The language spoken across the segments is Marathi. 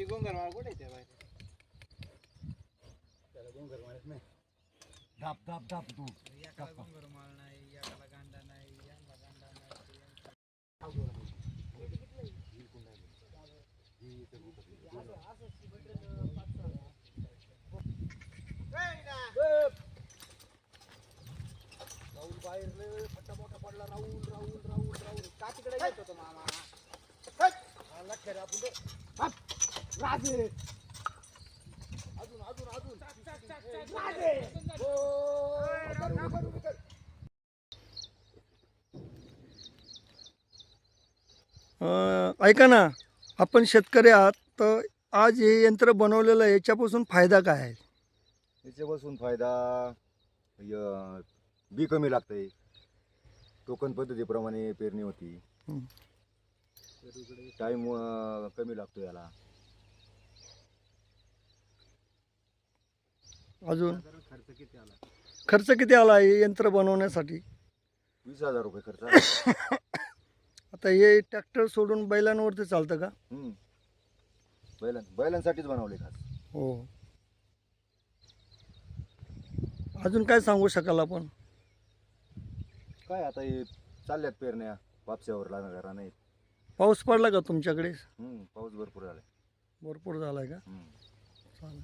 गोंगरमाळ कुठे आहे त्या बाहेर? दाब दाब दाब तू. एकाला गोंगरमाळ नाही एकाला गांडा नाही यांना गांडा नाही राहुल बाहेर लय फट्टा मोठा पडला राहुल राहुल राहुल राहुल का तिकडे येत होतो मामा? लक्ष रे आपण ते. राजे. अजून अजून अजून. राजे. हो, उभा रे, उभा रे, उभा रे. अं, ऐका ना आपण शेतकरी आहात तर आज हे यंत्र बनवलेलं आहे याच्यापासून फायदा काय आहे? याच्यापासून फायदा य- बी कमी लागतंय. टोकन पद्धतीप्रमाणे पेरणी होती. टाईम कमी लागतो याला. अजून? खर्च किती आला? खर्च किती आला हे यंत्र बनवण्यासाठी? वीस हजार रुपये खर्च आला. आता हे ट्रॅक्टर सोडून बैलांवरती चालतं का? हं. बैलां बैलांसाठीच बनवले खास. हो. अजून काय सांगू शकाल आपण? काय आता हे चालल्यात पेरण्या? वापशावर लागणार नाहीत पाऊस पडला का तुमच्याकडे? पाऊस भरपूर झालाय. भरपूर झाला आहे का. चालेल.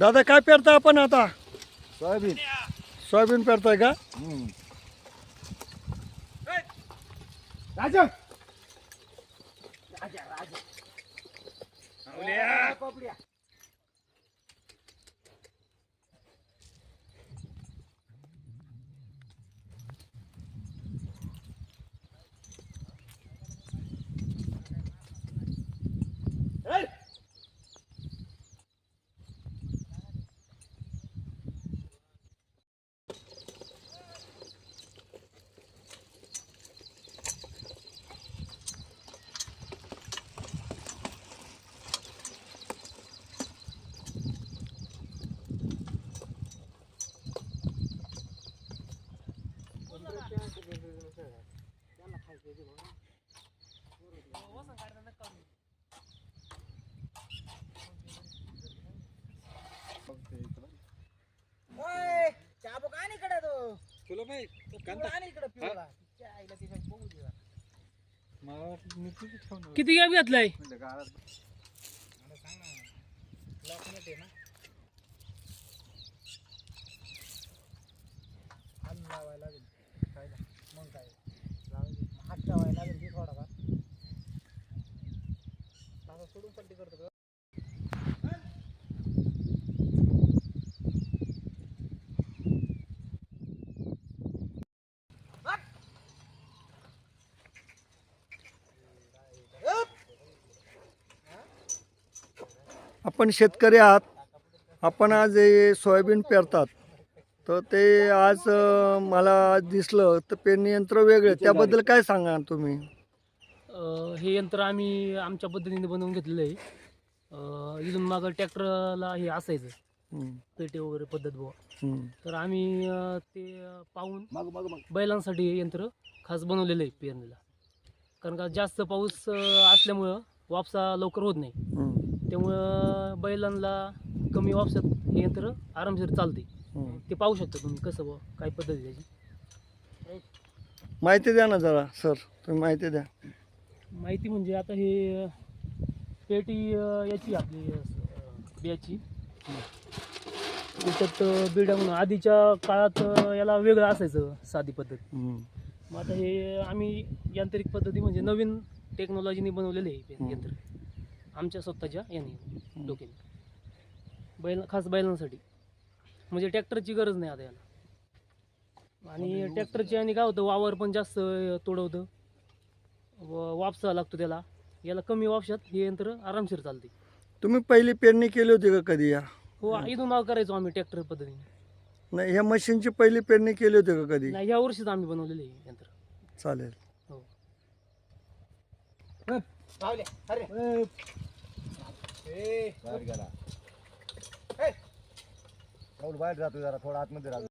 दादा काय पेरता आपण आता? सोयाबीन. सोयाबीन पेरताय का? हं. राजा. चाबो का नाही इकडे तो तुला जरा. मला मी तुझी ठेवणार किती गॅप घातलाय? म्हणलं गाळात. मला सांग ना लॉक नेट आहे ना हात लावायला लागेल खायला मग काय लावायचे. मग हात ठेवायला लागेल की थोडा का असं सोडून पलटी करतो का? आपण शेतकरी आहात आपण आज हे सोयाबीन पेरतात. तर ते आज मला दिसलं तर पेरणी यंत्र वेगळे त्याबद्दल काय सांगा तुम्ही? हे यंत्र आम्ही आमच्या पद्धतीने बनवून घेतलेलं आहे. इथून मागं ट्रॅक्टरला हे असायचं. पेटे वगैरे पद्धत बुवा. तर आम्ही ते पाहून मग मग मग. बैलांसाठी हे यंत्र खास बनवलेलं आहे पेरणीला. कारण का जास्त पाऊस असल्यामुळं वापसा लवकर होत नाही. त्यामुळं बैलांना कमी वापसात हे यंत्र आरामशीर चालते हं. ते पाहू शकता तुम्ही कसं बुवा काय पद्धत आहे त्याची. माहिती द्या ना जरा सर तुम्ही माहिती द्या. माहिती म्हणजे आता हे पेटी अं, याची आपली अं, बियाची. त्याच्यात अं, बिडा म्हणून आधीच्या काळात अं, याला वेगळं असायचं साधी पद्धत. मग आता हे आम्ही यांत्रिक पद्धती म्हणजे नवीन टेक्नॉलॉजीने बनवलेले आहे हं. यंत्र. आमच्या स्वतःच्या याने डोक्याने. बैल खास बैलांसाठी. म्हणजे ट्रॅक्टरची गरज नाही आता याला. आणि हो, ट्रॅक्टरची आणि काय होतं वावर पण जास्त तोडवतं. व वापसा लागतो त्याला. याला कमी वापशात हे यंत्र आरामशीर चालते. तुम्ही पहिली पेरणी केली होती का कधी या? हो इथून नाव करायचो आम्ही ट्रॅक्टर पद्धतीने. नाही ह्या मशीनची पहिली पेरणी केली होती का कधी? नाही या वर्षीच आम्ही बनवलेले यंत्र. चालेल. बावले अरे ए, बाहेर गेला. ए, बाहेर जातो जरा थोडा आतमध्ये राहतो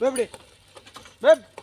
Bebri. Beb.